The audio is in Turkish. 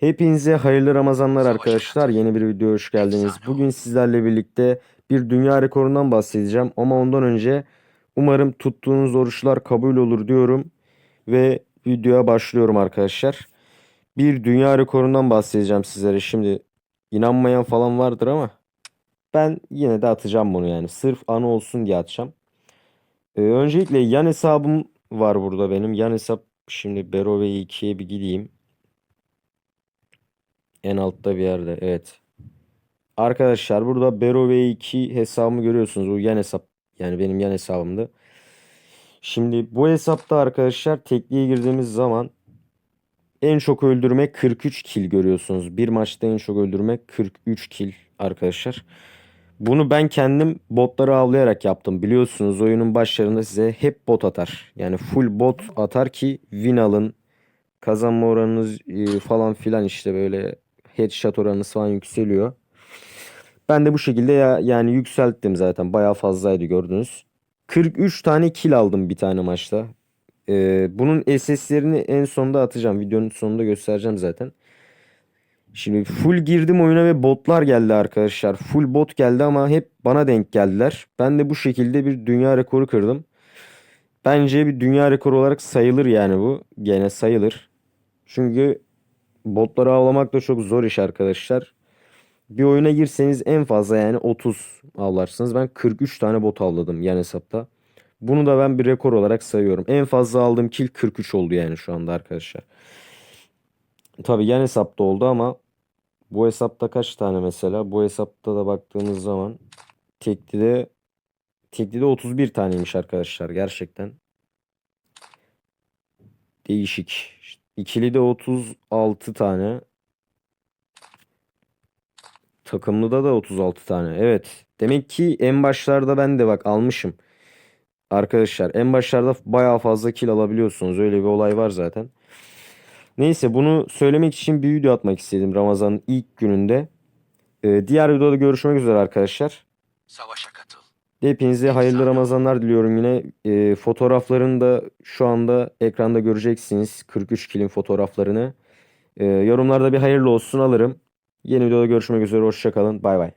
Hepinize hayırlı Ramazanlar arkadaşlar. Yeni bir videoya hoş geldiniz. Bugün sizlerle birlikte bir dünya rekorundan bahsedeceğim. Ama ondan önce umarım tuttuğunuz oruçlar kabul olur diyorum. Ve videoya başlıyorum arkadaşlar. Bir dünya rekorundan bahsedeceğim sizlere. Şimdi inanmayan falan vardır ama ben yine de atacağım bunu yani. Sırf anı olsun diye atacağım. Ee, öncelikle yan hesabım var burada benim. Yan hesap şimdi Bero ve 2'ye bir gideyim. En altta bir yerde. Evet. Arkadaşlar burada Bero V2 hesabımı görüyorsunuz. Bu yan hesap. Yani benim yan hesabımdı. Şimdi bu hesapta arkadaşlar tekliğe girdiğimiz zaman en çok öldürme 43 kill görüyorsunuz. Bir maçta en çok öldürme 43 kill arkadaşlar. Bunu ben kendim botları avlayarak yaptım. Biliyorsunuz oyunun başlarında size hep bot atar. Yani full bot atar ki win alın. Kazanma oranınız e, falan filan işte böyle headshot oranınız falan yükseliyor. Ben de bu şekilde ya yani yükselttim zaten. Bayağı fazlaydı gördünüz. 43 tane kill aldım bir tane maçta. Ee, bunun SS'lerini en sonda atacağım. Videonun sonunda göstereceğim zaten. Şimdi full girdim oyuna ve botlar geldi arkadaşlar. Full bot geldi ama hep bana denk geldiler. Ben de bu şekilde bir dünya rekoru kırdım. Bence bir dünya rekoru olarak sayılır yani bu. Gene sayılır. Çünkü botları avlamak da çok zor iş arkadaşlar. Bir oyuna girseniz en fazla yani 30 avlarsınız. Ben 43 tane bot avladım yan hesapta. Bunu da ben bir rekor olarak sayıyorum. En fazla aldığım kill 43 oldu yani şu anda arkadaşlar. Tabii yan hesapta oldu ama bu hesapta kaç tane mesela? Bu hesapta da baktığımız zaman teklide teklide 31 taneymiş arkadaşlar gerçekten. Değişik. İkili de 36 tane. Takımlıda da 36 tane. Evet. Demek ki en başlarda ben de bak almışım. Arkadaşlar en başlarda bayağı fazla kill alabiliyorsunuz. Öyle bir olay var zaten. Neyse bunu söylemek için bir video atmak istedim Ramazan'ın ilk gününde. Ee, diğer videoda görüşmek üzere arkadaşlar. Savaşa katıl. Hepinize hayırlı Ramazanlar diliyorum yine. Ee, fotoğraflarını da şu anda ekranda göreceksiniz. 43 kilin fotoğraflarını. Ee, yorumlarda bir hayırlı olsun alırım. Yeni videoda görüşmek üzere. Hoşçakalın. Bay bay.